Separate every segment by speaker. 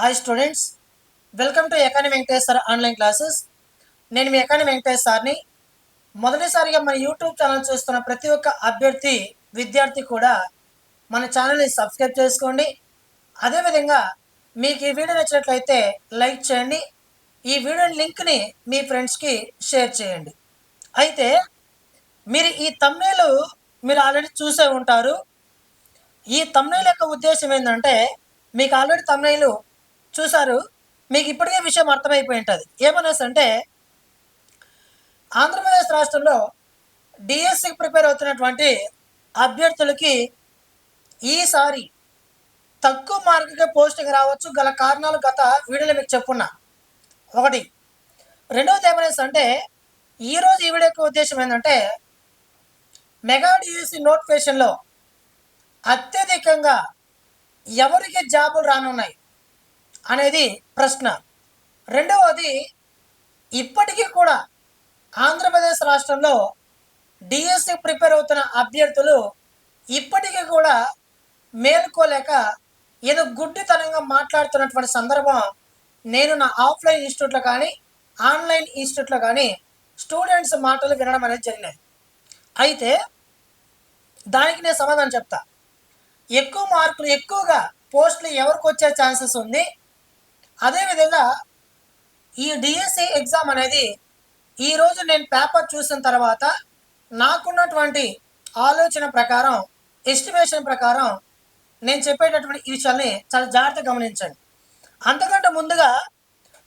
Speaker 1: Hi students welcome to economy Venkatesh sir online classes నేను మీ ఎకాని వెంకటేష్ సార్ని. మొదటిసారిగా మన యూట్యూబ్ ఛానల్ చూస్తున్న ప్రతి ఒక్క అభ్యర్థి విద్యార్థి కూడా మన ఛానల్ని సబ్స్క్రైబ్ చేసుకోండి. అదేవిధంగా మీకు ఈ వీడియో నచ్చినట్లయితే లైక్ చేయండి. ఈ వీడియో లింక్ని మీ ఫ్రెండ్స్కి షేర్ చేయండి. అయితే మీరు ఈ తమ్నేలు మీరు ఆల్రెడీ చూసే ఉంటారు. ఈ తమ్నైల్ యొక్క ఉద్దేశం ఏంటంటే మీకు ఆల్రెడీ తమ్నేలు చూసారు మీకు ఇప్పటికే విషయం అర్థమైపోయి ఉంటుంది. ఏమనేసి అంటే ఆంధ్రప్రదేశ్ రాష్ట్రంలో డిఎస్సికి ప్రిపేర్ అవుతున్నటువంటి అభ్యర్థులకి ఈసారి తక్కువ మార్కుకే పోస్టింగ్ రావచ్చు. గల కారణాలు గత వీడియోలో మీకు చెప్పున్నా. ఒకటి రెండవది ఏమనేసి అంటే ఈరోజు ఈ వీడియో ఉద్దేశం ఏంటంటే మెగా డిఎస్సి నోటిఫికేషన్లో అత్యధికంగా ఎవరికి జాబులు రానున్నాయి? అనేది ప్రశ్న. రెండవది ఇప్పటికీ కూడా ఆంధ్రప్రదేశ్ రాష్ట్రంలో డిఎస్సి ప్రిపేర్ అవుతున్న అభ్యర్థులు ఇప్పటికీ కూడా మేలుకోలేక ఏదో గుడ్డితనంగా మాట్లాడుతున్నటువంటి సందర్భం నేను నా ఆఫ్లైన్ ఇన్స్టిట్యూట్లో కానీ ఆన్లైన్ ఇన్స్టిట్యూట్లో కానీ స్టూడెంట్స్ మాటలు వినడం అనేది జరిగినాయి అయితే దానికి నేను సమాధానం చెప్తా. ఎక్కువ మార్కులు ఎక్కువగా పోస్టులు ఎవరికి వచ్చే ఛాన్సెస్ ఉంది? అదేవిధంగా ఈ డిఎస్సి ఎగ్జామ్ అనేది ఈరోజు నేను పేపర్ చూసిన తర్వాత నాకున్నటువంటి ఆలోచన ప్రకారం ఎస్టిమేషన్ ప్రకారం నేను చెప్పేటటువంటి ఈ విషయాల్ని చాలా జాగ్రత్తగా గమనించండి. అంతకంటే ముందుగా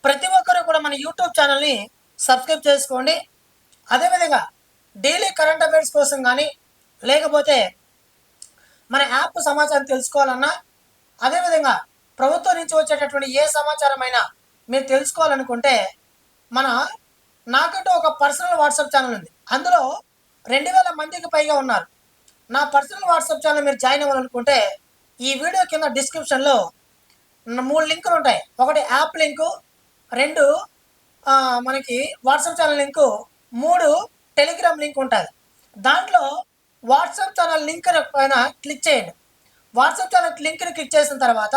Speaker 1: ప్రతి ఒక్కరూ కూడా మన యూట్యూబ్ ఛానల్ని సబ్స్క్రైబ్ చేసుకోండి. అదేవిధంగా డైలీ కరెంట్ అఫైర్స్ కోసం కానీ లేకపోతే మన యాప్ సమాచారం తెలుసుకోవాలన్నా అదేవిధంగా ప్రభుత్వం నుంచి వచ్చేటటువంటి ఏ సమాచారం అయినా మీరు తెలుసుకోవాలనుకుంటే మన నాకంటూ ఒక పర్సనల్ వాట్సాప్ ఛానల్ ఉంది. అందులో రెండు వేల మందికి పైగా ఉన్నారు. నా పర్సనల్ వాట్సాప్ ఛానల్ మీరు జాయిన్ అవ్వాలనుకుంటే ఈ వీడియో కింద డిస్క్రిప్షన్లో మూడు లింకులు ఉంటాయి. ఒకటి యాప్ లింకు రెండు మనకి వాట్సాప్ ఛానల్ లింకు మూడు టెలిగ్రామ్ లింక్ ఉంటుంది. దాంట్లో వాట్సాప్ ఛానల్ లింక్ పైన క్లిక్ చేయండి. వాట్సాప్ ఛానల్ లింక్ని క్లిక్ చేసిన తర్వాత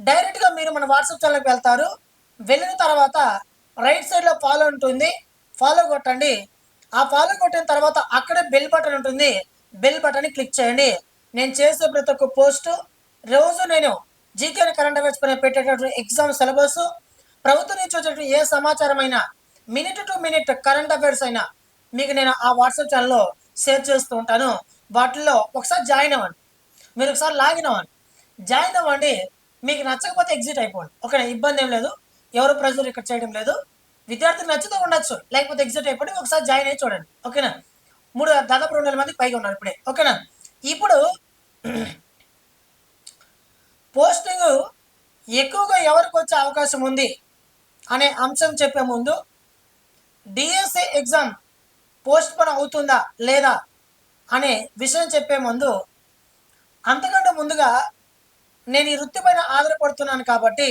Speaker 1: డైరెక్ట్గా మీరు మన వాట్సాప్ ఛానల్కి వెళ్తారు. వెళ్ళిన తర్వాత రైట్ సైడ్లో ఫాలో ఉంటుంది. ఫాలో కొట్టండి. ఆ ఫాలో కొట్టిన తర్వాత అక్కడే బెల్ బటన్ ఉంటుంది. బెల్ బటన్ని క్లిక్ చేయండి. నేను చేసే ప్రతి ఒక్క పోస్టు రోజు నేను జీకే కరెంట్ అఫైర్స్ పైన పెట్టేటటువంటి ఎగ్జామ్ సిలబస్ ప్రభుత్వం నుంచి వచ్చేటువంటి ఏ సమాచారం అయినా minute to minute current affairs అయినా మీకు నేను ఆ వాట్సాప్ ఛానల్లో షేర్ చేస్తూ ఉంటాను. వాటిల్లో ఒకసారి జాయిన్ అవ్వండి. మీరు ఒకసారి లాగిన్ అవ్వండి. జాయిన్ అవ్వండి. మీకు నచ్చకపోతే ఎగ్జిట్ అయిపోండి. ఓకే ఇబ్బంది ఏం లేదు ఎవరు ప్రెజర్ ఇక్కడ చేయడం లేదు విద్యార్థులు నచ్చితే ఉండొచ్చు లేకపోతే ఎగ్జిట్ అయిపోయి ఒకసారి జాయిన్ అయ్యి చూడండి. ఓకేనా? మూడు దాదాపు రెండు వేల మందికి పైగా ఉన్నారు ఇప్పుడే. ఓకేనా? ఇప్పుడు పోస్టింగ్ ఎక్కువగా ఎవరికి వచ్చే అవకాశం ఉంది అనే అంశం చెప్పే ముందు డిఎస్ఏ ఎగ్జామ్ పోస్ట్ పోన్ అవుతుందా లేదా అనే విషయం చెప్పే ముందు అంతకంటే ముందుగా నేను ఈ వృత్తి పైన ఆధారపడుతున్నాను కాబట్టి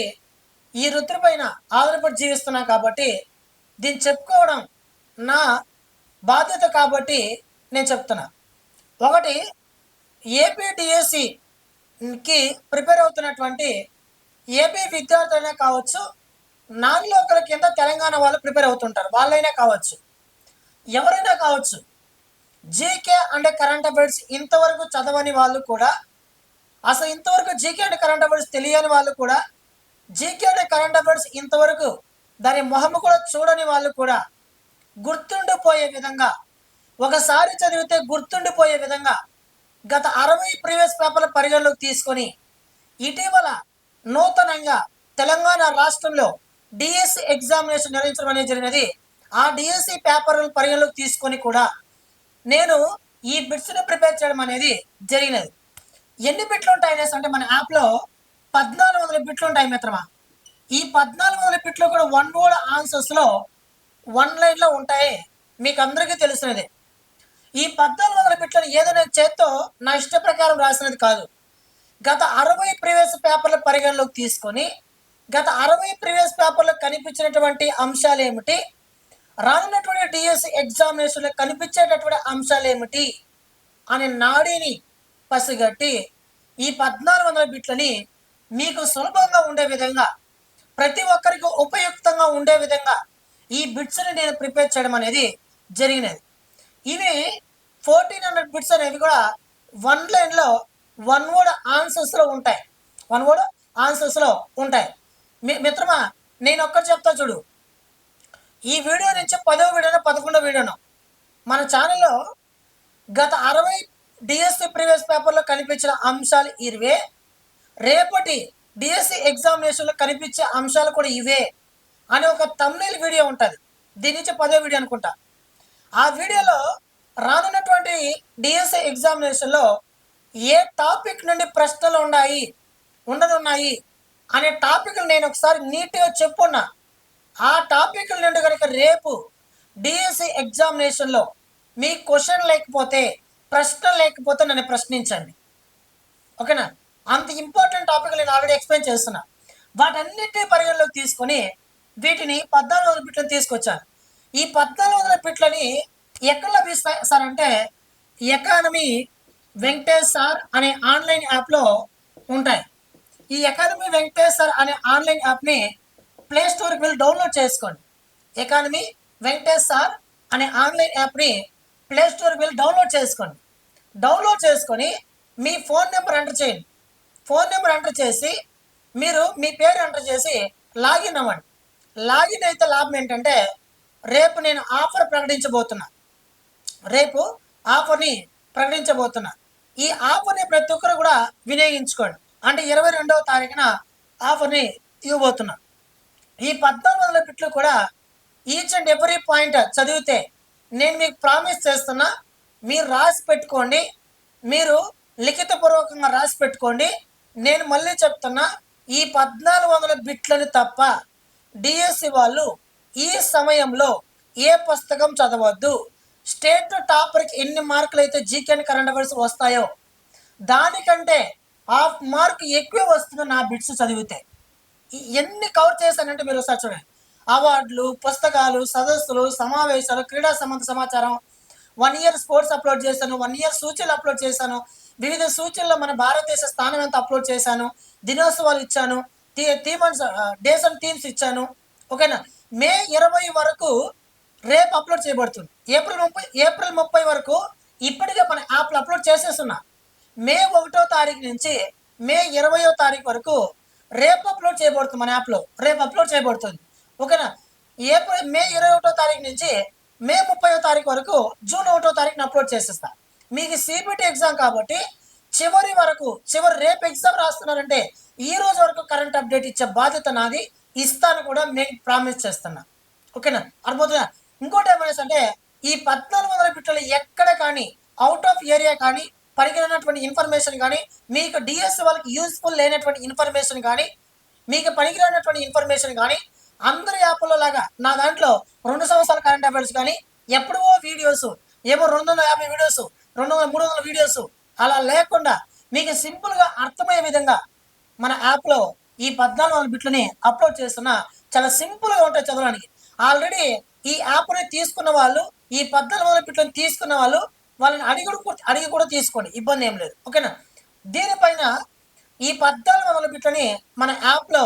Speaker 1: ఈ వృత్తి పైన ఆధారపడి జీవిస్తున్నాను కాబట్టి దీన్ని చెప్పుకోవడం నా బాధ్యత కాబట్టి నేను చెప్తున్నా. ఒకటి ఏపీడిఎస్సికి ప్రిపేర్ అవుతున్నటువంటి ఏపీ విద్యార్థులైనా కావచ్చు నాన్ లోకల్ కింద తెలంగాణ వాళ్ళు ప్రిపేర్ అవుతుంటారు. వాళ్ళైనా కావచ్చు. ఎవరైనా కావచ్చు జీకే అండ్ కరెంట్ అఫైర్స్ ఇంతవరకు చదవని వాళ్ళు కూడా అసలు ఇంతవరకు జీకే అండ్ కరెంట్ అఫైర్స్ తెలియని వాళ్ళు కూడా జీకే అండ్ కరెంట్ అఫైర్స్ ఇంతవరకు దాని మొహము కూడా చూడని వాళ్ళు కూడా గుర్తుండిపోయే విధంగా ఒకసారి చదివితే గుర్తుండిపోయే విధంగా గత అరవై ప్రీవియస్ పేపర్ల పరిగణలోకి తీసుకొని ఇటీవల నూతనంగా తెలంగాణ రాష్ట్రంలో డిఎస్సి ఎగ్జామినేషన్ నిర్వహించడం అనేది జరిగినది. ఆ డిఎస్సి పేపర్లను పరిగణలోకి తీసుకొని కూడా నేను ఈ బిట్స్ను ప్రిపేర్ చేయడం అనేది జరిగినది. ఎన్ని బిట్లు ఉంటాయి అనేసి అంటే మన యాప్లో పద్నాలుగు వందల బిట్లు ఉంటాయి మిత్రమా? ఈ పద్నాలుగు వందల బిట్లు కూడా వన్ వర్డ్ ఆన్సర్స్లో వన్ లైన్లో ఉంటాయి. మీకు అందరికీ తెలిసినదే. ఈ పద్నాలుగు వందల బిట్లను ఏదో నేను చేత్తో నా ఇష్ట ప్రకారం రాసినది కాదు. గత అరవై ప్రీవియస్ పేపర్ల పరిగణలోకి తీసుకొని గత అరవై ప్రీవియస్ పేపర్లో కనిపించినటువంటి అంశాలు ఏమిటి? రానున్నటువంటి డిఎస్సి ఎగ్జామినేషన్లో కనిపించేటటువంటి అంశాలు ఏమిటి? అనే నాడీని పసిగట్టి ఈ పద్నాలుగు వందల బిట్లని మీకు సులభంగా ఉండే విధంగా ప్రతి ఒక్కరికి ఉపయుక్తంగా ఉండే విధంగా ఈ బిట్స్ని నేను ప్రిపేర్ చేయడం అనేది జరిగినది. ఇవి ఫోర్టీన్ హండ్రెడ్ బిట్స్ అనేవి కూడా వన్ లైన్లో వన్ వర్డ్ ఆన్సర్స్లో ఉంటాయి. వన్ వర్డ్ ఆన్సర్స్లో ఉంటాయి. మీ మిత్రమా నేను ఒక్కటి చెప్తా చూడు. ఈ వీడియో నుంచి పదో వీడియోనో పదకొండో వీడియోనో మన ఛానల్లో గత అరవై డిఎస్సి ప్రీవియస్ పేపర్లో కనిపించిన అంశాలు ఇవే. రేపటి డిఎస్సి ఎగ్జామినేషన్లో కనిపించే అంశాలు కూడా ఇవే అనే ఒక తమ్నేల్ వీడియో ఉంటుంది. దీని నుంచి పదో వీడియో అనుకుంటా. ఆ వీడియోలో రానున్నటువంటి డిఎస్సి ఎగ్జామినేషన్లో ఏ టాపిక్ నుండి ప్రశ్నలు ఉన్నాయి ఉండనున్నాయి అనే టాపిక్లు నేను ఒకసారి నీట్గా చెప్పున్నా. ఆ టాపిక్ నుండి కనుక రేపు డిఎస్సి ఎగ్జామినేషన్లో మీ క్వశ్చన్ లేకపోతే ప్రశ్న లేకపోతే నన్ను ప్రశ్నించండి. ఓకేనా? అంత ఇంపార్టెంట్ టాపిక్ నేను ఆల్రెడీ ఎక్స్ప్లెయిన్ చేస్తున్నా. వాటన్నిటిని పరిగణలోకి తీసుకొని వీటిని పద్నాలుగు వందల పిట్లని తీసుకొచ్చాను. ఈ పద్నాలుగు వందల పిట్లని ఎక్కడ లభిస్తాయి సార్ అంటే ఎకానమీ వెంకటేష్ సార్ అనే ఆన్లైన్ యాప్లో ఉంటాయి. ఈ ఎకానమీ వెంకటేష్ సార్ అనే ఆన్లైన్ యాప్ని ప్లే స్టోర్కి వెళ్ళి డౌన్లోడ్ చేసుకోండి. ఎకానమీ వెంకటేష్ సార్ అనే ఆన్లైన్ యాప్ని ప్లే స్టోర్కి వెళ్ళి డౌన్లోడ్ చేసుకోండి. డౌన్లోడ్ చేసుకొని మీ ఫోన్ నెంబర్ ఎంటర్ చేయండి. ఫోన్ నెంబర్ ఎంటర్ చేసి మీరు మీ పేరు ఎంటర్ చేసి లాగిన్ అవ్వండి. లాగిన్ అయితే లాభం ఏంటంటే రేపు నేను ఆఫర్ ప్రకటించబోతున్నా. రేపు ఆఫర్ని ప్రకటించబోతున్నా. ఈ ఆఫర్ని ప్రతి ఒక్కరు కూడా వినియోగించుకోండి. అంటే ఇరవై రెండవ తారీఖున ఆఫర్ని ఇవ్వబోతున్నా. ఈ పద్నాలుగు వందల బిట్లు కూడా ఈచ్ అండ్ ఎవ్రీ పాయింట్ చదివితే నేను మీకు ప్రామిస్ చేస్తున్నా మీరు రాసి పెట్టుకోండి. మీరు లిఖితపూర్వకంగా రాసి పెట్టుకోండి. నేను మళ్ళీ చెప్తున్నా ఈ పద్నాలుగు వందల బిట్లను తప్ప డిఎస్సి వాళ్ళు ఈ సమయంలో ఏ పుస్తకం చదవద్దు. స్టేట్ టాపర్కి ఎన్ని మార్కులు అయితే జీకే అండ్ కరెంట్ అఫైర్స్ వస్తాయో దానికంటే హాఫ్ మార్క్ ఎక్కువ వస్తుంది నా బిట్స్ చదివితే. ఎన్ని కవర్ చేశానంటే మీరు ఒకసారి చూడండి. అవార్డులు పుస్తకాలు సదస్సులు సమావేశాలు క్రీడా సంబంధ సమాచారం వన్ ఇయర్ స్పోర్ట్స్ అప్లోడ్ చేశాను వన్ ఇయర్ సూచనలు అప్లోడ్ చేశాను వివిధ సూచనలు మన భారతదేశ స్థానం ఎంత అప్లోడ్ చేశాను దినోత్సవాలు ఇచ్చాను థీమన్స్ డేస్ అండ్ థీమ్స్ ఇచ్చాను ఓకేనా మే ఇరవై వరకు రేపు అప్లోడ్ చేయబడుతుంది. ఏప్రిల్ ముప్పై ఏప్రిల్ ముప్పై వరకు ఇప్పటికే మన యాప్లు అప్లోడ్ చేసేస్తున్నా. మే ఒకటో తారీఖు నుంచి మే ఇరవయో తారీఖు వరకు రేపు అప్లోడ్ చేయబడుతుంది మన యాప్లో రేపు అప్లోడ్ చేయబడుతుంది. ఓకేనా ఏప్రిల్ మే ఇరవై ఒకటో తారీఖు నుంచి మే ముప్పయో తారీఖు వరకు జూన్ ఒకటో తారీఖున అప్లోడ్ చేసేస్తా. మీకు సిబిటి ఎగ్జామ్ కాబట్టి చివరి వరకు చివరి రేపు ఎగ్జామ్ రాస్తున్నారంటే ఈ రోజు వరకు కరెంట్ అప్డేట్ ఇచ్చే బాధ్యత నాది. ఇస్తాను కూడా మీకు ప్రామిస్ చేస్తున్నా. ఓకేనా? అర్థమవుతుందా? ఇంకోటి ఏమైనా అంటే ఈ పద్నాలుగు వందల బిట్లలో ఎక్కడ కానీ అవుట్ ఆఫ్ ఏరియా కానీ పనికిరానటువంటి ఇన్ఫర్మేషన్ కానీ మీకు డిఎస్ వాళ్ళకి యూస్ఫుల్ లేనటువంటి ఇన్ఫర్మేషన్ కానీ మీకు పనికిరానటువంటి ఇన్ఫర్మేషన్ కానీ అందరి యాప్లో లాగా నా దాంట్లో రెండు సంవత్సరాల కరెంట్ అఫైర్స్ కానీ ఎప్పుడో వీడియోస్ ఏమో రెండు వందల యాభై వీడియోస్ రెండు వందల మూడు వందల వీడియోస్ అలా లేకుండా మీకు సింపుల్గా అర్థమయ్యే విధంగా మన యాప్లో ఈ పద్నాలుగు వందల బిట్లని అప్లోడ్ చేస్తున్న చాలా సింపుల్గా ఉంటాయి చదవడానికి. ఆల్రెడీ ఈ యాప్ని తీసుకున్న వాళ్ళు ఈ పద్నాలుగు వందల బిట్లను తీసుకున్న వాళ్ళు వాళ్ళని అడిగి అడిగి కూడా తీసుకోండి. ఇబ్బంది ఏం లేదు. ఓకేనా? దీనిపైన ఈ పద్నాలుగు వందల బిట్లని మన యాప్లో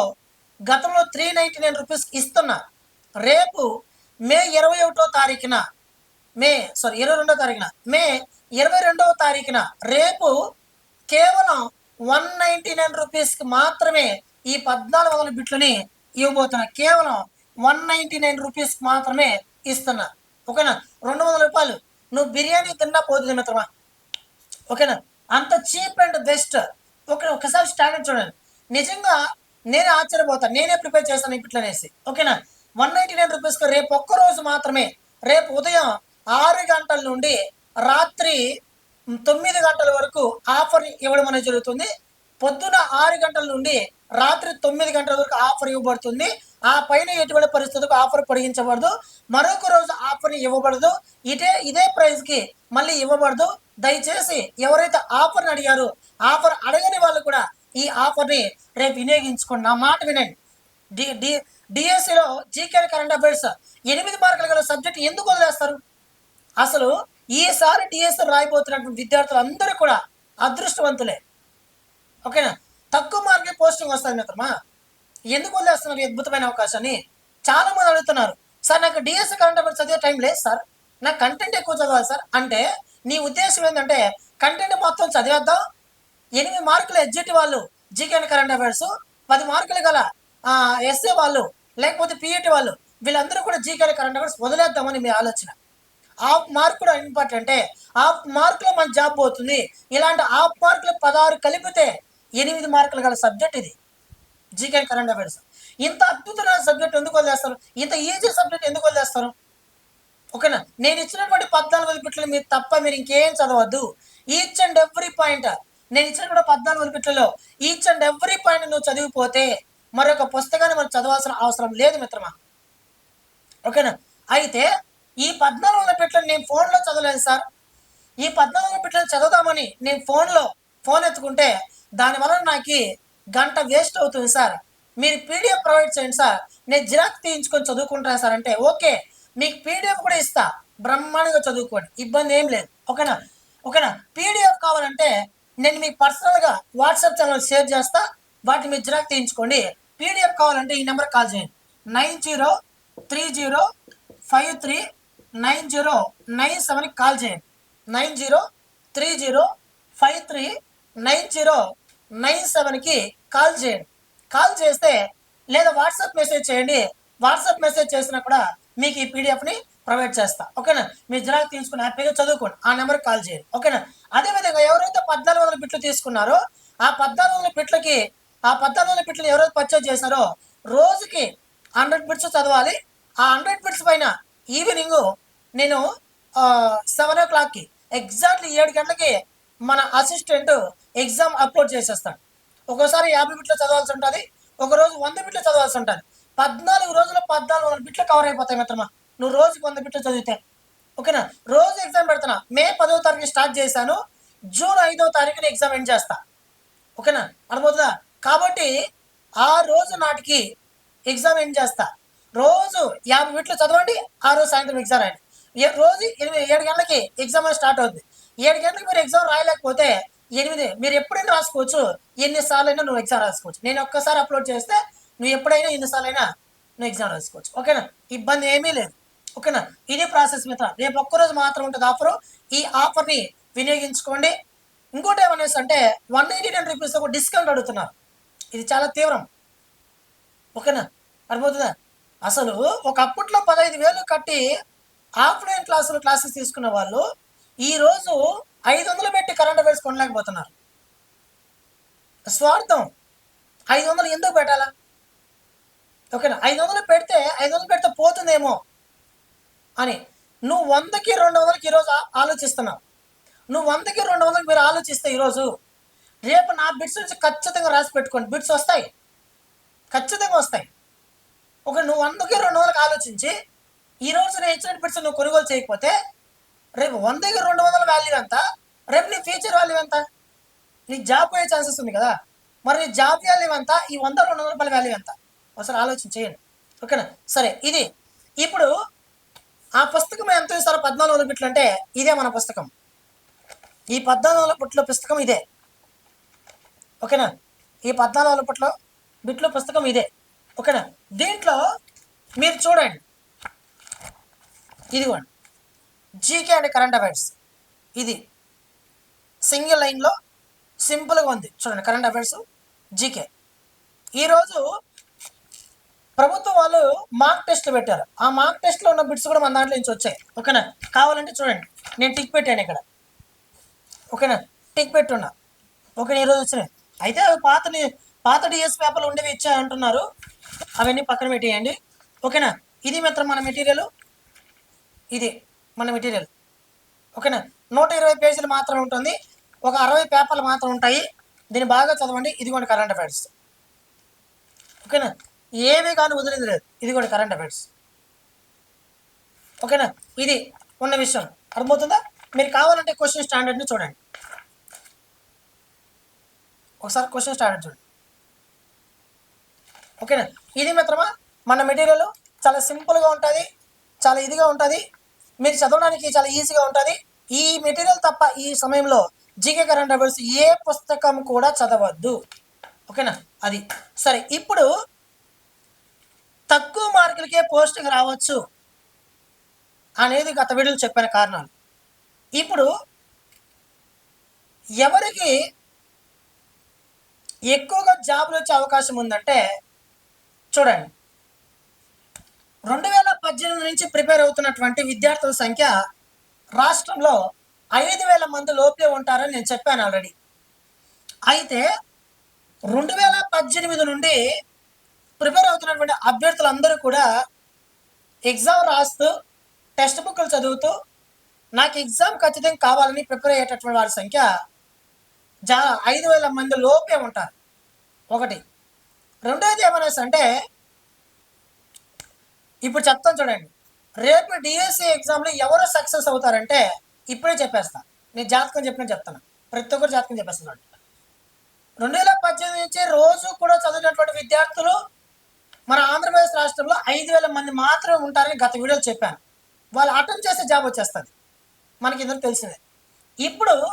Speaker 1: గతంలో త్రీ నైంటీ నైన్ రూపీస్ ఇస్తున్నా. రేపు మే ఇరవై ఒకటో తారీఖున మే సారీ ఇరవై రెండో తారీఖున మే ఇరవై రెండవ తారీఖున రేపు కేవలం వన్ నైంటీ నైన్ రూపీస్కి మాత్రమే ఈ పద్నాలుగు వందల బిట్లని ఇవ్వబోతున్నా. కేవలం వన్ నైంటీ నైన్ రూపీస్కి మాత్రమే ఇస్తున్నా. ఓకేనా? రెండు వందల రూపాయలు. నువ్వు బిర్యానీ తిన్నా పోతుంది మిత్రమా? ఓకేనా? అంత చీప్ అండ్ బెస్ట్ ఒక ఒకసారి స్టాండర్డ్ చూడండి. నిజంగా నేనే ఆశ్చర్యపోతాను నేనే ప్రిపేర్ చేస్తాను ఇట్లనేసి ఓకేనా? వన్ నైంటీ నైన్ రూపీస్కి రేపు ఒక్క రోజు మాత్రమే రేపు ఉదయం ఆరు గంటల నుండి రాత్రి తొమ్మిది గంటల వరకు ఆఫర్ ఇవ్వడం అనేది జరుగుతుంది. పొద్దున ఆరు గంటల నుండి రాత్రి తొమ్మిది గంటల వరకు ఆఫర్ ఇవ్వబడుతుంది. ఆ పైన ఎటువంటి పరిస్థితులకు ఆఫర్ పొడిగించబడదు. మరొక రోజు ఆఫర్ ఇవ్వబడదు. ఇదే ఇదే ప్రైస్కి మళ్ళీ ఇవ్వబడదు. దయచేసి ఎవరైతే ఆఫర్ని అడిగారో ఆఫర్ అడగని వాళ్ళు కూడా ఈ ఆఫర్ని రేపు వినియోగించుకోండి నా మాట వినండి. డి డి డిఎస్సిలో జీకే కరెంట్ అఫైర్స్ ఎనిమిది మార్కులు గల సబ్జెక్ట్ ఎందుకు వదిలేస్తారు? అసలు ఈసారి డిఎస్సి రాయిపోతున్నటువంటి విద్యార్థులు అందరూ కూడా అదృష్టవంతులే. ఓకేనా? తక్కువ మార్కే పోస్టింగ్ వస్తుంది మిత్రమా? ఎందుకు వదిలేస్తున్నారు అద్భుతమైన అవకాశాన్ని? చాలా మంది అడుగుతున్నారు సార్ నాకు డిఎస్సి కరెంట్ అఫైర్స్ చదివే టైం లేదు సార్. నాకు కంటెంట్ ఎక్కువ చదవాలి సార్. అంటే నీ ఉద్దేశం ఏంటంటే కంటెంట్ మొత్తం చదివేద్దాం ఎనిమిది మార్కుల ఎడ్జిటి వాళ్ళు జీకే కరెంట్ అఫైర్స్ పది మార్కులు గల ఎస్ఏ వాళ్ళు లేకపోతే పిఈటి వాళ్ళు వీళ్ళందరూ కూడా జీకే కరెంట్ అఫైర్స్ వదిలేద్దామని మీ ఆలోచన. హాఫ్ మార్క్ కూడా ఇంపార్టెంటే హాఫ్ మార్కులో మన జాబ్ పోతుంది. ఇలాంటి హాఫ్ మార్కులు పదహారు కలిపితే ఎనిమిది మార్కులు గల సబ్జెక్ట్ ఇది. GK current affairs. ఇంత అద్భుతమైన సబ్జెక్ట్ ఎందుకు వదిలేస్తారు? ఇంత ఈజీ సబ్జెక్ట్ ఎందుకు వదిలేస్తారు? ఓకేనా? నేను ఇచ్చినటువంటి పద్నాలుగు బిట్లు మీరు తప్ప మీరు ఇంకేం చదవద్దు. ఈచ్ అండ్ ఎవ్రీ పాయింట్ నేను ఇచ్చినటువంటి పద్నాలుగు బిట్లలో ఈచ్ అండ్ ఎవ్రీ పాయింట్ నువ్వు చదివిపోతే మరొక పుస్తకాన్ని మనం చదవాల్సిన అవసరం లేదు మిత్రమా? ఓకేనా? అయితే ఈ పద్నాలుగు వందల బిట్లను నేను ఫోన్లో చదవలేదు సార్. ఈ పద్నాలుగు వందల బిట్లను చదువుదామని నేను ఫోన్లో ఫోన్ ఎత్తుకుంటే దానివల్ల నాకు గంట వేస్ట్ అవుతుంది సార్. మీరు పీడిఎఫ్ ప్రొవైడ్ చేయండి సార్. నేను జిరాక్స్ తీయించుకొని చదువుకుంటాను సార్ అంటే ఓకే మీకు పీడిఎఫ్ కూడా ఇస్తా. బ్రహ్మాండంగా చదువుకోండి. ఇబ్బంది ఏం లేదు. ఓకేనా? ఓకేనా? పీడిఎఫ్ కావాలంటే నేను మీకు పర్సనల్గా వాట్సాప్ ఛానల్ షేర్ చేస్తా వాటిని మీరు జిరాక్స్ తీయించుకోండి. పీడిఎఫ్ కావాలంటే ఈ నెంబర్ కాల్ చేయండి. Nine zero three zero five three nine zero nine సెవెన్కి కాల్ చేయండి. Nine zero three zero five three nine zero nine సెవెన్కి కాల్ చేయండి. కాల్ చేస్తే లేదా వాట్సాప్ మెసేజ్ చేయండి. వాట్సాప్ మెసేజ్ చేసినా కూడా మీకు ఈ పీడిఎఫ్ని ప్రొవైడ్ చేస్తా. ఓకేనా? మీరు జిరాక్స్ తీసుకుని హ్యాపీగా చదువుకోండి. ఆ నెంబర్కి కాల్ చేయండి. ఓకేనా? అదేవిధంగా ఎవరైతే పద్నాలుగు వందల బిట్లు తీసుకున్నారో ఆ పద్నాలుగు వందల బిట్లకి ఆ పద్నాలుగు వందల బిట్లు ఎవరైతే పర్చేజ్ చేశారో రోజుకి హండ్రెడ్ బిట్స్ చదవాలి. ఆ హండ్రెడ్ బిట్స్ పైన ఈవినింగ్ నేను సెవెన్ ఓ క్లాక్కి ఎగ్జాక్ట్లీ ఏడు గంటలకి మన అసిస్టెంట్ ఎగ్జామ్ అప్లోడ్ చేసేస్తాడు. ఒక్కోసారి యాభై బిట్లు చదవాల్సి ఉంటుంది ఒక రోజు వంద బిట్లు చదవాల్సి ఉంటుంది. పద్నాలుగు రోజులు పద్నాలుగు వందల బిట్లు కవర్ అయిపోతాయి మిత్రమా. నువ్వు రోజుకి వంద బిట్లు చదివితే ఓకేనా? రోజు ఎగ్జామ్ పెడుతున్నా. మే పదో తారీఖు స్టార్ట్ చేశాను. జూన్ ఐదో తారీఖున ఎగ్జామ్ ఎండ్ చేస్తా. ఓకేనా? అర్థమవుతుందా? కాబట్టి ఆ రోజు నాటికి ఎగ్జామ్ ఎండ్ చేస్తా. రోజు యాభై బిట్లు చదవండి ఆ రోజు సాయంత్రం ఎగ్జామ్ రాయండి. రోజు ఎనిమిది ఏడు గంటలకి ఎగ్జామ్ స్టార్ట్ అవుతుంది ఏడు గంటలకి మీరు ఎగ్జామ్ రాయలేకపోతే ఎనిమిది మీరు ఎప్పుడైనా రాసుకోవచ్చు. ఎన్నిసార్లు అయినా నువ్వు ఎగ్జామ్ రాసుకోవచ్చు. నేను ఒక్కసారి అప్లోడ్ చేస్తే నువ్వు ఎప్పుడైనా ఎన్నిసార్లు అయినా నువ్వు ఎగ్జామ్ రాసుకోవచ్చు. ఓకేనా? ఇబ్బంది ఏమీ లేదు. ఓకేనా? ఇది ప్రాసెస్ మిత్ర రేపు ఒక్కరోజు మాత్రం ఉంటుంది ఆఫర్. ఈ ఆఫర్ని వినియోగించుకోండి. ఇంకోటి ఏమనేసి అంటే వన్ ఎయిటీ నైన్ రూపీస్ ఒక డిస్కౌంట్ అడుగుతున్నారు. ఇది చాలా తీవ్రం. ఓకేనా? అర్థమవుతుందా? అసలు ఒకప్పట్లో పదహైదు వేలు కట్టి ఆఫ్లైన్ క్లాసులు క్లాసెస్ తీసుకున్న వాళ్ళు ఈరోజు ఐదు వందలు పెట్టి కరెంట్ అఫైర్స్ కొనలేకపోతున్నారు. స్వార్థం. ఐదు వందలు ఎందుకు పెట్టాలా? ఓకేనా? ఐదు వందలు పెడితే ఐదు వందలు పెడితే పోతుందేమో? అని. నువ్వు వందకి రెండు వందలకి ఈరోజు ఆలోచిస్తున్నావు. నువ్వు వందకి రెండు వందలకి మీరు ఆలోచిస్తే ఈరోజు రేపు నా బిట్స్ నుంచి ఖచ్చితంగా రాసి పెట్టుకోండి. బిట్స్ వస్తాయి. ఖచ్చితంగా వస్తాయి. ఒక నువ్వు వందకి రెండు వందలకి ఆలోచించి ఈరోజు నేను ఇచ్చిన బిట్స్ నువ్వు కొనుగోలు చేయకపోతే రేపు వందకి రెండు వందల వాల్యూ ఎంత? రేపు నీ ఫ్యూచర్ వాల్యూ ఎంత? నీ జాబ్ పోయే ఛాన్సెస్ ఉంది కదా. మరి నీ జాబ్ వాల్యూ ఎంత? ఈ వంద రెండు వందల రూపాయల వాల్యూ ఎంత? ఒకసారి ఆలోచన చేయండి. ఓకేనా? సరే ఇది. ఇప్పుడు ఆ పుస్తకం ఎంత ఇస్తారో పద్నాలుగు వందల బిట్లు అంటే ఇదే మన పుస్తకం. ఈ పద్నాలుగు వందల పుట్ల పుస్తకం ఇదే. ఓకేనా? ఈ పద్నాలుగు వందల పుట్ల బిట్ల పుస్తకం ఇదే. ఓకేనా? దీంట్లో మీరు చూడండి. ఇదిగోండి. GK and current affairs. ఇది సింగిల్ లైన్లో సింపుల్గా ఉంది. చూడండి కరెంట్ అఫైర్స్ జీకే. ఈరోజు ప్రభుత్వం వాళ్ళు మార్క్ టెస్ట్లు పెట్టారు. ఆ మార్క్ టెస్ట్లో ఉన్న బిట్స్ కూడా మన దాంట్లో నుంచి వచ్చాయి. ఓకేనా? కావాలంటే చూడండి. నేను టిక్ పెట్టాను ఇక్కడ. ఓకేనా? టిక్ పెట్టున్నా. ఓకే ఈరోజు వచ్చినాయి. అయితే అవి పాత పాత డిఎస్ పేపర్లు ఉండేవి ఇచ్చా అంటున్నారు. అవన్నీ పక్కన పెట్టేయండి. ఓకేనా? ఇది మాత్రం మన మెటీరియల్ ఇది మన మెటీరియల్ ఓకేనా? నూట ఇరవై పేజీలు మాత్రం ఉంటుంది. ఒక అరవై పేపర్లు మాత్రం ఉంటాయి. దీన్ని బాగా చదవండి. ఇది కూడా కరెంట్ అఫైర్స్ ఓకేనా? ఏమీ కానీ వదిలింది లేదు. ఇది కూడా కరెంట్ అఫైర్స్ ఓకేనా? ఇది ఉన్న విషయం. అర్థమవుతుందా? మీరు కావాలంటే క్వశ్చన్ స్టాండర్డ్ని చూడండి. ఒకసారి క్వశ్చన్ స్టాండర్డ్ చూడండి. ఓకేనా? ఇది మిత్రమా? మన మెటీరియల్ చాలా సింపుల్గా ఉంటుంది చాలా ఇదిగా ఉంటుంది. మీరు చదవడానికి చాలా ఈజీగా ఉంటుంది. ఈ మెటీరియల్ తప్ప ఈ సమయంలో జీకే కరెంట్ అఫైర్స్ ఏ పుస్తకం కూడా చదవద్దు. ఓకేనా? అది సరే. ఇప్పుడు తక్కువ మార్కులకే పోస్టింగ్ రావచ్చు. అనేది గత వీడియోలు చెప్పిన కారణాలు. ఇప్పుడు ఎవరికి ఎక్కువగా జాబులు వచ్చే అవకాశం ఉందంటే చూడండి. రెండు వేల పద్దెనిమిది నుంచి ప్రిపేర్ అవుతున్నటువంటి విద్యార్థుల సంఖ్య రాష్ట్రంలో ఐదు వేల మంది లోపే ఉంటారని నేను చెప్పాను ఆల్రెడీ. అయితే రెండు వేల పద్దెనిమిది నుండి ప్రిపేర్ అవుతున్నటువంటి అభ్యర్థులందరూ కూడా ఎగ్జామ్ రాస్తూ టెక్స్ట్ బుక్లు చదువుతూ నాకు ఎగ్జామ్ ఖచ్చితంగా కావాలని ప్రిపేర్ అయ్యేటటువంటి వారి సంఖ్య జా ఐదు వేల మంది లోపే ఉంటారు. ఒకటి. రెండోది ఏమనేసి అంటే ఇప్పుడు చెప్తాను చూడండి. రేపు డిఎస్సి ఎగ్జామ్లో ఎవరు సక్సెస్ అవుతారంటే ఇప్పుడే చెప్పేస్తా. నేను జాతకం చెప్పిన చెప్తాను ప్రతి ఒక్కరు జాతకం చెప్పేస్తున్నాను రెండు వేల పద్దెనిమిది నుంచి రోజు కూడా చదివినటువంటి విద్యార్థులు మన ఆంధ్రప్రదేశ్ రాష్ట్రంలో ఐదు వేల మంది మాత్రమే ఉంటారని గత వీడియోలో చెప్పాను. వాళ్ళు అటెంప్ట్ చేసే జాబ్ వచ్చేస్తుంది. మనకి ఇద్దరు తెలిసిందే. ఇప్పుడు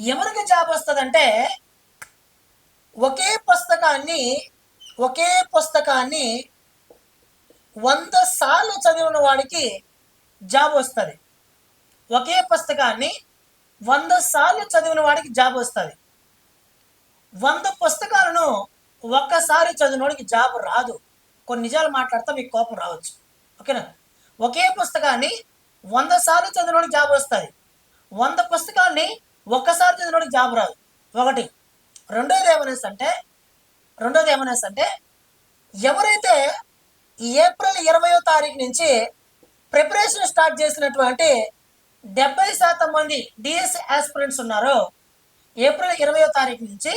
Speaker 1: ఎవరికి జాబ్ వస్తుందంటే ఒకే పుస్తకాన్ని ఒకే పుస్తకాన్ని వంద సార్లు చదివిన వాడికి జాబ్ వస్తుంది. ఒకే పుస్తకాన్ని వంద సార్లు చదివిన వాడికి జాబ్ వస్తుంది. వంద పుస్తకాలను ఒక్కసారి చదివినోడికి జాబ్ రాదు. కొన్ని నిజాలు మాట్లాడితే మీకు కోపం రావచ్చు. ఓకేనా? ఒకే పుస్తకాన్ని వంద సార్లు చదివినోడికి జాబ్ వస్తుంది. వంద పుస్తకాల్ని ఒక్కసారి చదివినోడికి జాబ్ రాదు. ఒకటి. రెండోది ఏమనేసి అంటే రెండోది ఏమనేసి అంటే ఎవరైతే ఏప్రిల్ ఇరవయో తారీఖు నుంచి ప్రిపరేషన్ స్టార్ట్ చేసినటువంటి డెబ్బై శాతం మంది డిఎస్ ఆస్పిరెంట్స్ ఉన్నారో ఏప్రిల్ ఇరవయో తారీఖు నుంచి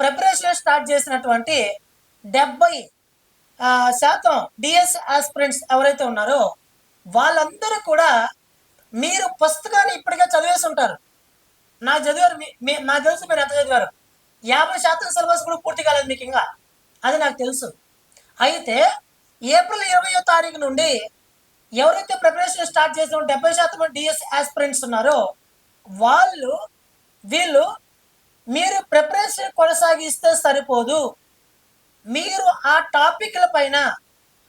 Speaker 1: ప్రిపరేషన్ స్టార్ట్ చేసినటువంటి డెబ్బై శాతం డిఎస్ ఆస్పిరెంట్స్ ఎవరైతే ఉన్నారో వాళ్ళందరూ కూడా మీరు పుస్తకాన్ని ఇప్పటికే చదివేసి ఉంటారు. నా చదివారు మీ- మీ నాకు తెలుసు మీరు ఎంత చదివారు. యాభై శాతం సిలబస్ కూడా పూర్తి కాలేదు మీకు ఇంకా. అది నాకు తెలుసు. అయితే ఏప్రిల్ ఇరవయో తారీఖు నుండి ఎవరైతే ప్రిపరేషన్ స్టార్ట్ చేసిన డెబ్బై శాతం డిఎస్ ఆస్పిరెంట్స్ ఉన్నారో వాళ్ళు వీళ్ళు మీరు ప్రిపరేషన్ కొనసాగిస్తే సరిపోదు. మీరు ఆ టాపిక్ల పైన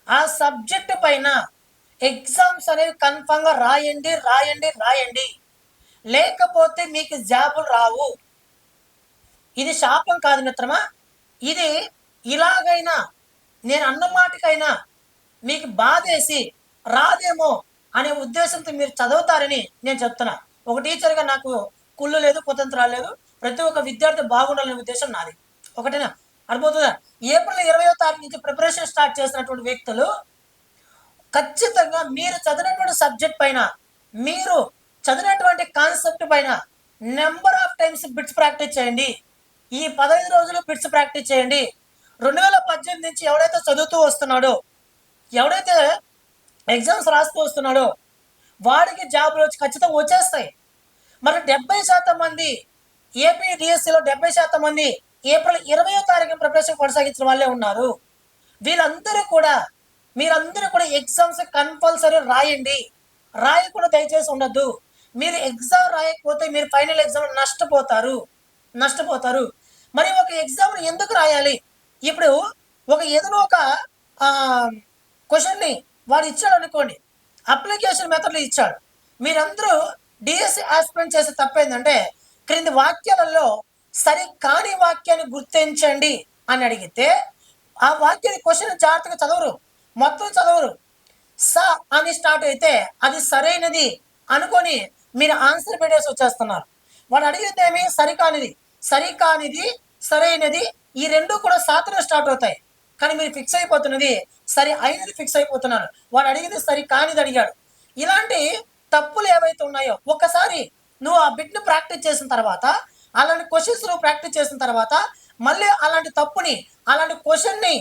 Speaker 1: ఆ సబ్జెక్ట్ పైన ఎగ్జామ్స్ అనేవి కన్ఫామ్గా రాయండి రాయండి రాయండి. లేకపోతే మీకు జాబులు రావు. ఇది శాపం కాదు మిత్రమా? ఇది ఇలాగైనా నేను అన్న మాటకైనా మీకు బాధేసి రాదేమో అనే ఉద్దేశంతో మీరు చదువుతారని నేను చెప్తున్నా. ఒక టీచర్గా నాకు కుళ్ళు లేదు కుతంత్రాలు లేదు. ప్రతి ఒక్క విద్యార్థి బాగుండాలనే ఉద్దేశం నాది. ఒకటేనా? అర్థమవుతుందా? ఏప్రిల్ ఇరవయో తారీఖు నుంచి ప్రిపరేషన్ స్టార్ట్ చేసినటువంటి వ్యక్తులు ఖచ్చితంగా మీరు చదివినటువంటి సబ్జెక్ట్ పైన మీరు చదివినటువంటి కాన్సెప్ట్ పైన number of times bits practice చేయండి. ఈ పదహైదు రోజులు బిట్స్ ప్రాక్టీస్ చేయండి. రెండు వేల పద్దెనిమిది నుంచి ఎవడైతే చదువుతూ వస్తున్నాడో ఎవడైతే ఎగ్జామ్స్ రాస్తూ వస్తున్నాడో వాడికి జాబ్లు వచ్చి ఖచ్చితంగా వచ్చేస్తాయి. మరి డెబ్బై శాతం మంది ఏపీ డిఎస్సిలో డెబ్బై శాతం మంది ఏప్రిల్ ఇరవయో తారీఖున ప్రిపరేషన్ కొనసాగించిన వాళ్ళే ఉన్నారు. వీళ్ళందరూ కూడా మీరందరూ కూడా ఎగ్జామ్స్ కంపల్సరీ రాయండి. రాయకుండా దయచేసి ఉండద్దు. మీరు ఎగ్జామ్ రాయకపోతే మీరు ఫైనల్ ఎగ్జామ్ నష్టపోతారు. నష్టపోతారు. మరి ఒక ఎగ్జామ్ ఎందుకు రాయాలి? ఇప్పుడు ఒక ఏదైనా ఒక క్వశ్చన్ని వాడు ఇచ్చాడు అనుకోండి. అప్లికేషన్ మెథడ్లో ఇచ్చాడు. మీరందరూ డిఎస్సి ఆస్పిరెంట్ చేసే తప్పేందంటే క్రింది వాక్యాలలో సరి కాని వాక్యాన్ని గుర్తించండి అని అడిగితే ఆ వాక్యాన్ని క్వశ్చన్ జాగ్రత్తగా చదవరు. మొత్తం చదవరు. స అని స్టార్ట్ అయితే అది సరైనది అనుకొని మీరు ఆన్సర్ పెట్టేసి వచ్చేస్తున్నారు. వాడు అడిగితే ఏమి? సరికానిది. సరికానిది సరైనది. ఈ రెండు కూడా సాతలో స్టార్ట్ అవుతాయి. కానీ మీరు ఫిక్స్ అయిపోతున్నది సరి అయినది ఫిక్స్ అయిపోతున్నారు. వాడు అడిగింది సరి కానిది అడిగాడు. ఇలాంటి తప్పులు ఏవైతే ఉన్నాయో ఒక్కసారి నువ్వు ఆ బిట్ను ప్రాక్టీస్ చేసిన తర్వాత అలాంటి క్వశ్చన్స్ నువ్వు ప్రాక్టీస్ చేసిన తర్వాత మళ్ళీ అలాంటి తప్పుని అలాంటి క్వశ్చన్ని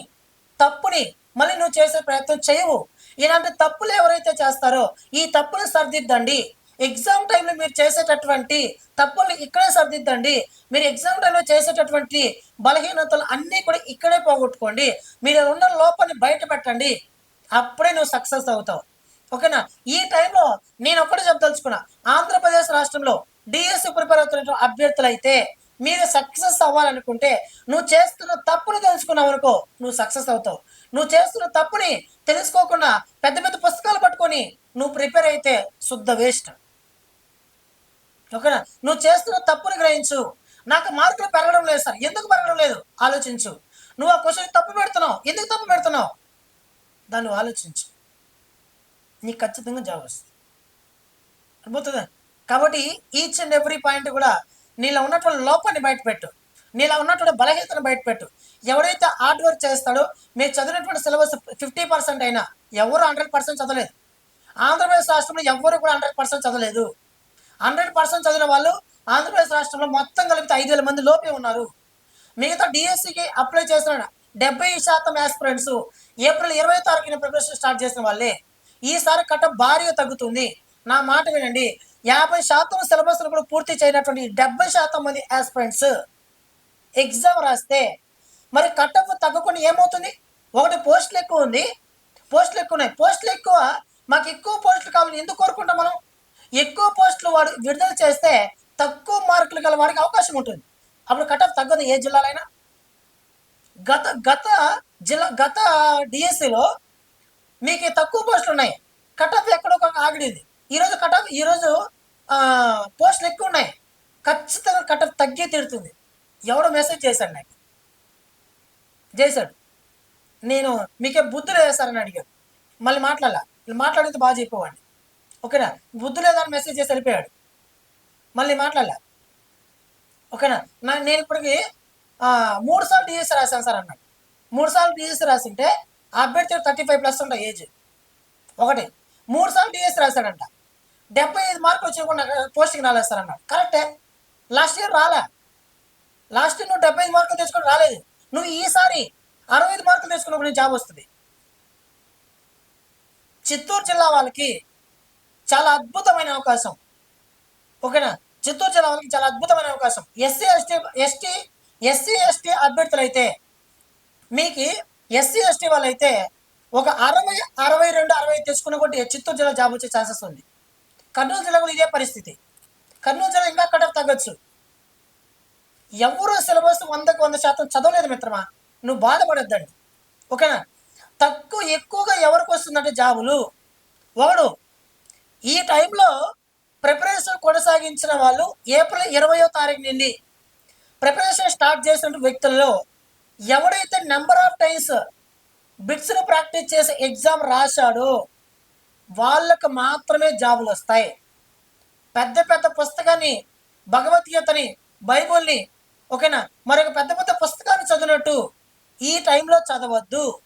Speaker 1: తప్పుని మళ్ళీ నువ్వు చేసే ప్రయత్నం చేయవు. ఇలాంటి తప్పులు ఎవరైతే చేస్తారో ఈ తప్పుని సరిదిద్దండి. ఎగ్జామ్ టైంలో మీరు చేసేటటువంటి తప్పులు ఇక్కడే సరిదిద్దండి. మీరు ఎగ్జామ్ టైంలో చేసేటటువంటి బలహీనతలు అన్నీ కూడా ఇక్కడే పోగొట్టుకోండి. మీరు ఉన్న లోపాన్ని బయట పెట్టండి. అప్పుడే నువ్వు సక్సెస్ అవుతావు. ఓకేనా? ఈ టైంలో నేను ఒక్కటే చెప్పదలుచుకున్నా ఆంధ్రప్రదేశ్ రాష్ట్రంలో డిఎస్సి ప్రిపేర్ అవుతున్న అభ్యర్థులైతే మీరు సక్సెస్ అవ్వాలనుకుంటే నువ్వు చేస్తున్న తప్పును తెలుసుకున్నావు అనుకో నువ్వు సక్సెస్ అవుతావు. నువ్వు చేస్తున్న తప్పుని తెలుసుకోకుండా పెద్ద పెద్ద పుస్తకాలు పట్టుకొని నువ్వు ప్రిపేర్ అయితే శుద్ధ వేస్ట్. ఓకేనా? నువ్వు చేస్తున్న తప్పుని గ్రహించు. నాకు మార్కులు పెరగడం లేదు సార్. ఎందుకు పెరగడం లేదు? ఆలోచించు. నువ్వు ఆ క్వశ్చన్ తప్పు పెడుతున్నావు. ఎందుకు తప్పు పెడుతున్నావు? దాన్ని ఆలోచించు. నీకు ఖచ్చితంగా జాబ్ వస్తుంది. అర్థమవుతుందా? కాబట్టి ఈచ్ అండ్ ఎవ్రీ పాయింట్ కూడా నీలో ఉన్నటువంటి లోపాన్ని బయటపెట్టు నీలో ఉన్నటువంటి బలహీనతను బయటపెట్టు ఎవరైతే హార్డ్ వర్క్ చేస్తాడో మీరు చదివినటువంటి సిలబస్ ఫిఫ్టీ పర్సెంట్ అయినా ఎవరు హండ్రెడ్ పర్సెంట్ చదవలేదు. ఆంధ్రప్రదేశ్ రాష్ట్రంలో ఎవరు కూడా హండ్రెడ్ పర్సెంట్ చదవలేదు. హండ్రెడ్ పర్సెంట్ చదివిన వాళ్ళు ఆంధ్రప్రదేశ్ రాష్ట్రంలో మొత్తం కలిపితే ఐదు వేల మంది లోపే ఉన్నారు. మిగతా డిఎస్సికి అప్లై చేసిన డెబ్బై శాతం ఆస్పిరెంట్స్ ఏప్రిల్ ఇరవై తారీఖున ప్రిపరేషన్ స్టార్ట్ చేసిన వాళ్ళే. ఈసారి కట్ట భారీగా తగ్గుతుంది. నా మాట వినండి. యాభై శాతం సిలబస్ కూడా పూర్తి చేయనటువంటి డెబ్బై శాతం మంది ఆస్పిరెంట్స్ ఎగ్జామ్ రాస్తే మరి కట్టప్ తగ్గకుండా ఏమవుతుంది? ఒకటి పోస్టులు ఎక్కువ ఉంది. పోస్టులు ఎక్కువ ఉన్నాయి. పోస్టులు ఎక్కువ మాకు ఎక్కువ పోస్టులు కావాలి ఎందుకు కోరుకుంటాం మనం? ఎక్కువ పోస్టులు వాడు విడుదల చేస్తే తక్కువ మార్కులు గల వాడికి అవకాశం ఉంటుంది. అప్పుడు కట్టప్ తగ్గదు ఏ జిల్లాలైనా. గత గత జిల్లా గత డిఎస్సిలో మీకు తక్కువ పోస్టులు ఉన్నాయి. కటఫ్ ఎక్కడో ఒక ఆగిడింది ఈరోజు కటఫ్ ఈరోజు పోస్టులు ఎక్కువ ఉన్నాయి. ఖచ్చితంగా కటఫ్ తగ్గే తిడుతుంది ఎవడో మెసేజ్ చేశాడు నాకు. చేశాడు. నేను మీకే బుద్ధి లేదా సార్ అడిగాడు. మళ్ళీ మాట్లాడాల. మాట్లాడితే బాగా చెప్పేవాడిని. ఓకేనా? బుద్ధి లేదని మెసేజ్ చేసి వెళ్ళిపోయాడు. మళ్ళీ మాట్లాడాల. ఓకేనా? నా నేను ఇప్పటికి మూడు సార్లు డిఎస్సి రాశాను సార్ అన్నాడు. మూడు సార్లు డిఎస్సి రాసింటే ఆ అభ్యర్థి థర్టీ ఫైవ్ ప్లస్ ఉంటాయి ఏజ్ ఒకటి మూడు సార్లు డిఎస్సి రాశాడంట. డెబ్బై ఐదు మార్కులు వచ్చేయకుండా పోస్టింగ్ రాలేస్తారన్నాడు. కరెక్టే? లాస్ట్ ఇయర్ రాలే. లాస్ట్ ఇయర్ నువ్వు డెబ్బై ఐదు మార్కులు తెచ్చుకొని రాలేదు. నువ్వు ఈసారి అరవై ఐదు మార్కులు తెచ్చుకున్నప్పుడు నీకు జాబ్ వస్తుంది. చిత్తూరు జిల్లా వాళ్ళకి చాలా అద్భుతమైన అవకాశం. ఓకేనా? చిత్తూరు జిల్లా వాళ్ళకి చాలా అద్భుతమైన అవకాశం. SC ST ST SC ST అభ్యర్థులు అయితే మీకు ఎస్సీ ఎస్టీ వాళ్ళైతే ఒక అరవై అరవై రెండు అరవై తెచ్చుకున్న కొట్టి చిత్తూరు జిల్లా జాబ్ వచ్చే ఛాన్సెస్ ఉంది. కర్నూలు జిల్లా కూడా ఇదే పరిస్థితి. కర్నూలు జిల్లా ఇంకా కట్ తగ్గొచ్చు. ఎవరు సిలబస్ వందకు వంద శాతం చదవలేదు మిత్రమా? నువ్వు బాధపడొద్దండి. ఓకేనా? తక్కువ ఎక్కువగా ఎవరికి వస్తుందంటే జాబులు? ఒకడు ఈ టైంలో ప్రిపరేషన్ కొనసాగించిన వాళ్ళు ఏప్రిల్ ఇరవయో తారీఖు నుండి ప్రిపరేషన్ స్టార్ట్ చేసిన వ్యక్తుల్లో ఎవడైతే నెంబర్ ఆఫ్ టైమ్స్ బిట్స్ను ప్రాక్టీస్ చేసి ఎగ్జామ్ రాశాడు. వాళ్ళకు మాత్రమే జాబులు వస్తాయి. పెద్ద పెద్ద పుస్తకాన్ని భగవద్గీతని బైబుల్ని ఓకేనా? మరొక పెద్ద పెద్ద పుస్తకాన్ని చదివినట్టు ఈ టైంలో చదవద్దు.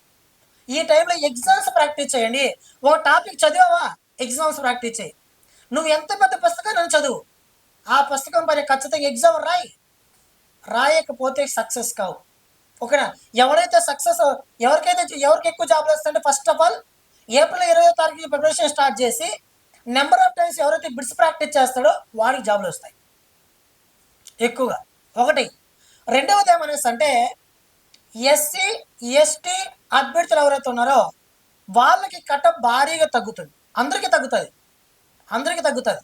Speaker 1: ఈ టైంలో ఎగ్జామ్స్ ప్రాక్టీస్ చేయండి. ఒక టాపిక్ చదివావా? ఎగ్జామ్స్ ప్రాక్టీస్ చేయి. నువ్వు ఎంత పెద్ద పుస్తకాన్ని చదువు. ఆ పుస్తకం పైన ఖచ్చితంగా ఎగ్జామ్ రాయి. రాయకపోతే సక్సెస్ కావు. ఓకేనా? ఎవరైతే సక్సెస్ ఎవరికైతే ఎవరికి ఎక్కువ జాబ్లు వస్తుంటే ఫస్ట్ ఆఫ్ ఆల్ ఏప్రిల్ ఇరవై తారీఖు ప్రిపరేషన్ స్టార్ట్ చేసి నెంబర్ ఆఫ్ టైమ్స్ ఎవరైతే బిడ్స్ ప్రాక్టీస్ చేస్తాడో వాడికి జాబ్లు వస్తాయి. ఎక్కువగా. ఒకటి. రెండవది ఏమనేసి అంటే ఎస్సీ ఎస్టీ అభ్యర్థులు ఎవరైతే ఉన్నారో వాళ్ళకి కట్ట భారీగా తగ్గుతుంది. అందరికీ తగ్గుతుంది. అందరికీ తగ్గుతుంది.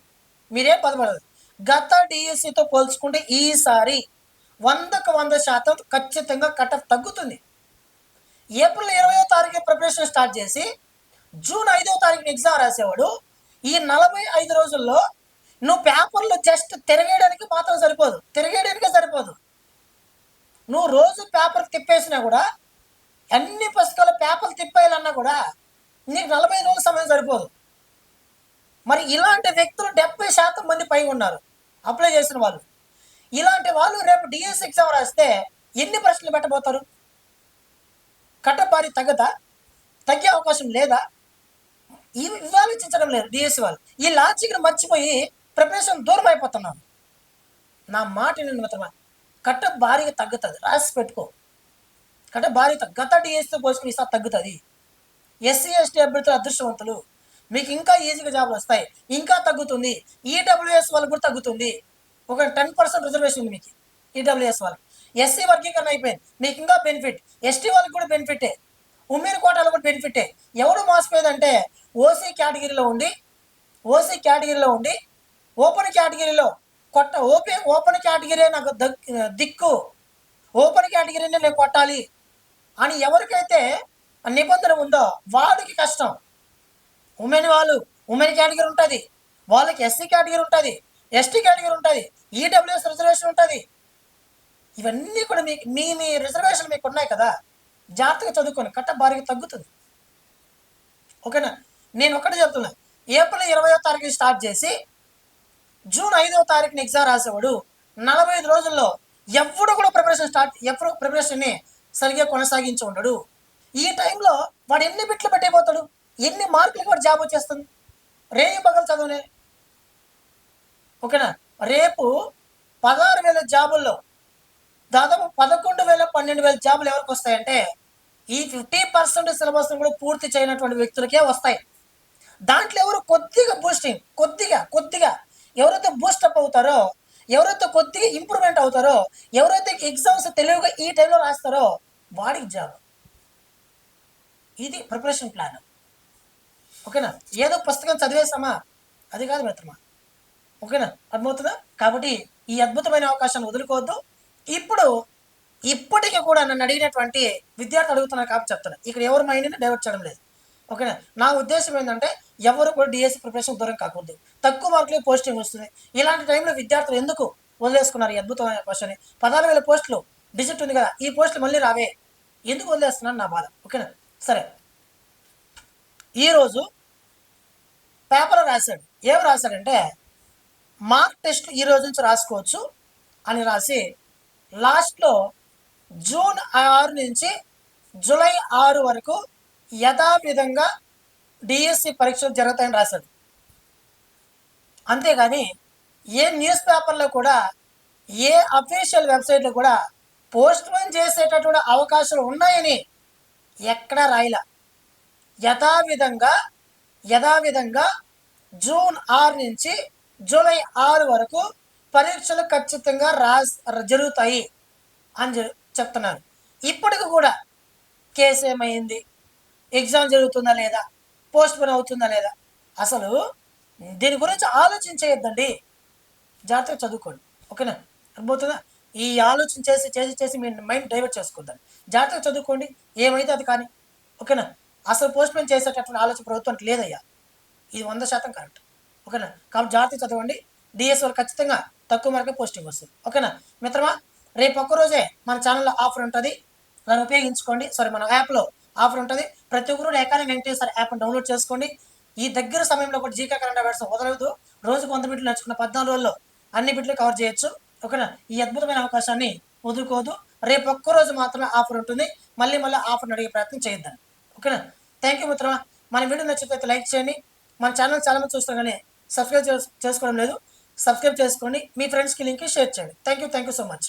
Speaker 1: మీరేం బాధపడదు గత డిఎస్సితో పోల్చుకుంటే ఈసారి వందకు వంద శాతం ఖచ్చితంగా కట్ ఆఫ్ తగ్గుతుంది. ఏప్రిల్ ఇరవయో తారీఖు ప్రిపరేషన్ స్టార్ట్ చేసి జూన్ ఐదో తారీఖున ఎగ్జామ్ రాసేవాడు. ఈ నలభై ఐదు రోజుల్లో నువ్వు పేపర్లు జస్ట్ తిరగేయడానికి మాత్రం సరిపోదు. తిరగేయడానికే సరిపోదు. నువ్వు రోజు పేపర్ తిప్పేసినా కూడా అన్ని పుస్తకాలు పేపర్లు తిప్పేయాలన్నా కూడా నీకు నలభై ఐదు రోజుల సమయం సరిపోదు. మరి ఇలాంటి వ్యక్తులు డెబ్బై శాతం మంది పై ఉన్నారు. అప్లై చేసిన వాళ్ళు. ఇలాంటి వాళ్ళు రేపు డిఎస్ ఎగ్జామ్ రాస్తే ఎన్ని ప్రశ్నలు పెట్టబోతారు? కట్టపారి తగ్గదా? తగ్గే అవకాశం లేదా? ఇవి ఆలోచించడం లేదు డిఎస్సి వాళ్ళు. ఈ లాజిక్ని మర్చిపోయి ప్రిపరేషన్ దూరం అయిపోతున్నాను నా మాట నేను మిత్రమా. కట్ట భారీగా తగ్గుతుంది. రాసి పెట్టుకో. కట్ట భారీ గత డిఎస్తో పోల్చుకుని ఈసారి తగ్గుతుంది. ఎస్సీ ఎస్టీ అభ్యర్థులు అదృష్టవంతులు. మీకు ఇంకా ఈజీగా జాబ్లు వస్తాయి. ఇంకా తగ్గుతుంది. ఈడబ్ల్యూఎస్ వాళ్ళకి కూడా తగ్గుతుంది. ఒక టెన్ పర్సెంట్ రిజర్వేషన్ ఉంది మీకు ఈడబ్ల్యూఎస్ వాళ్ళకి. ఎస్సీ వర్గీకరణ అయిపోయింది. మీకు ఇంకా బెనిఫిట్ ఎస్టీ వాళ్ళకి కూడా బెనిఫిటే ఉమ్మీర్ కోటాలు కూడా బెనిఫిటే ఎవడు మోసపోయేదంటే ఓసీ కేటగిరీలో ఉండి ఓసీ కేటగిరీలో ఉండి ఓపెన్ కేటగిరీలో కొట్ట ఓపెన్ ఓపెన్ కేటగిరీ నాకు దక్- దిక్కు. ఓపెన్ కేటగిరీనే నేను కొట్టాలి. అని ఎవరికైతే నిబంధన ఉందో వాడికి కష్టం. ఉమెన్ వాళ్ళు ఉమెన్ కేటగిరీ ఉంటుంది. వాళ్ళకి ఎస్సీ కేటగిరీ ఉంటుంది. ఎస్టీ కేటగిరీ ఉంటుంది ఈడబ్ల్యూఎస్ రిజర్వేషన్ ఉంటుంది. ఇవన్నీ కూడా మీకు మీ మీ రిజర్వేషన్ మీకు ఉన్నాయి కదా. జాగ్రత్తగా చదువుకొని కట్ట భారీగా తగ్గుతుంది. ఓకేనా? నేను ఒకటి చెప్తున్నా ఏప్రిల్ ఇరవయో తారీఖు స్టార్ట్ చేసి జూన్ ఐదవ తారీఖున ఎగ్జామ్ రాసేవాడు నలభై ఐదు రోజుల్లో ఎప్పుడు కూడా ప్రిపరేషన్ స్టార్ట్ ఎప్పుడు ప్రిపరేషన్ని సరిగ్గా కొనసాగించి ఉండడు. ఈ టైంలో వాడు ఎన్ని బిట్లు పెట్టిపోతాడు ఎన్ని మార్కులకి వాడు జాబ్ వచ్చేస్తుంది? రేయి పగలు చదువునే. ఓకేనా? రేపు పదహారు వేల జాబుల్లో దాదాపు పదకొండు వేల పన్నెండు వేల జాబులు ఎవరికి వస్తాయంటే ఈ ఫిఫ్టీ పర్సెంట్ సిలబస్ కూడా పూర్తి చేయనటువంటి వ్యక్తులకే వస్తాయి. దాంట్లో ఎవరు కొద్దిగా బూస్టింగ్ కొద్దిగా కొద్దిగా ఎవరైతే బూస్టప్ అవుతారో ఎవరైతే కొద్దిగా ఇంప్రూవ్మెంట్ అవుతారో ఎవరైతే ఎగ్జామ్స్ తెలివిగా ఈ టైంలో రాస్తారో వాడికి జాబ్ ఇది ప్రిపరేషన్ ప్లాన్ ఓకేనా? ఏదో పుస్తకం చదివేసామా అది కాదు మిత్రమా? ఓకేనా? అర్థమవుతుందా? కాబట్టి ఈ అద్భుతమైన అవకాశాన్ని వదులుకోవద్దు. ఇప్పుడు ఇప్పటికీ కూడా నన్ను అడిగినటువంటి విద్యార్థి అడుగుతున్నారు కాబట్టి చెప్తున్నా. ఇక్కడ ఎవరు మైండ్ని డైవర్ట్ చేయడం లేదు. ఓకేనా? నా ఉద్దేశం ఏంటంటే ఎవరు కూడా డిఎస్సి ప్రిపరేషన్ దూరం కాకూడదు. తక్కువ మార్కులు పోస్టింగ్ వస్తుంది. ఇలాంటి టైంలో విద్యార్థులు ఎందుకు వదిలేసుకున్నారు ఈ అద్భుతమైన అవకాశాన్ని? పదహారు వేల పోస్టులు డిజిట్ ఉంది కదా ఈ పోస్టులు మళ్ళీ రావే. ఎందుకు వదిలేస్తున్నాను నా బాధ. ఓకేనా? సరే. ఈరోజు పేపర్ రాశాడు. ఏం రాశాడంటే మార్క్ టెస్ట్ ఈ రోజు నుంచి రాసుకోవచ్చు అని రాసి లాస్ట్లో జూన్ ఆరు నుంచి జూలై ఆరు వరకు యథావిధంగా డిఎస్సి పరీక్షలు జరుగుతాయని రాశాడు. అంతేగాని ఏ న్యూస్ పేపర్లో కూడా ఏ అఫీషియల్ వెబ్సైట్లో కూడా పోస్ట్ పోన్ చేసేటటువంటి అవకాశాలు ఉన్నాయని ఎక్కడా రాయల. యథావిధంగా యథావిధంగా జూన్ ఆరు నుంచి జూలై ఆరు వరకు పరీక్షలు ఖచ్చితంగా రా జరుగుతాయి అని చెప్తున్నారు. ఇప్పటికి కూడా కేసు ఏమైంది? ఎగ్జామ్ జరుగుతుందా లేదా? పోస్ట్ పోన్ అవుతుందా లేదా? అసలు దీని గురించి ఆలోచించేయద్దండి. జాగ్రత్తగా చదువుకోండి. ఓకేనా? అర్థమవుతుందా? ఈ ఆలోచన చేసి చేసి చేసి మీ మైండ్ డైవర్ట్ చేసుకోవద్దండి. జాగ్రత్తగా చదువుకోండి. ఏమైతే అది కానీ. ఓకేనా? అసలు పోస్ట్ పోన్ చేసేటటువంటి ఆలోచన ప్రభుత్వానికి లేదయ్యా. ఇది వంద శాతం కరెక్ట్. ఓకేనా? కాబట్టి జాగ్రత్త చదవండి. డిఎస్ వాళ్ళు ఖచ్చితంగా తక్కువ మార్కే పోస్టింగ్ వస్తుంది ఓకేనా? మిత్రమా రేపు ఒక్క రోజే మన ఛానల్లో ఆఫర్ ఉంటుంది. దాన్ని ఉపయోగించుకోండి. సారీ మన యాప్లో ఆఫర్ ఉంటుంది. ప్రతి ఒక్కరు ఏకాని వెంకటేశ్వర యాప్ని డౌన్లోడ్ చేసుకోండి. ఈ దగ్గర సమయంలో కూడా జీకే కరెంట్ అఫైర్స్ వదలదు రోజుకు వంద బిట్లు నేర్చుకున్న పద్నాలుగు రోజుల్లో అన్ని బిట్లు కవర్ చేయొచ్చు. ఓకేనా? ఈ అద్భుతమైన అవకాశాన్ని వదులుకోదు రేపు ఒక్క రోజు మాత్రమే ఆఫర్ ఉంటుంది. మళ్ళీ మళ్ళీ ఆఫర్ని అడిగే ప్రయత్నం చేయొద్దాం. ఓకేనా? థ్యాంక్ యూ మిత్రమా. మన వీడియో నచ్చితే లైక్ చేయండి. మన ఛానల్ చాలా మంది కానీ సబ్స్క్రైబ్ చేసుకోవడం లేదు. సబ్స్క్రైబ్ చేసుకోండి. మీ ఫ్రెండ్స్కి లింక్ షేర్ చేయండి. Thank you thank you so much.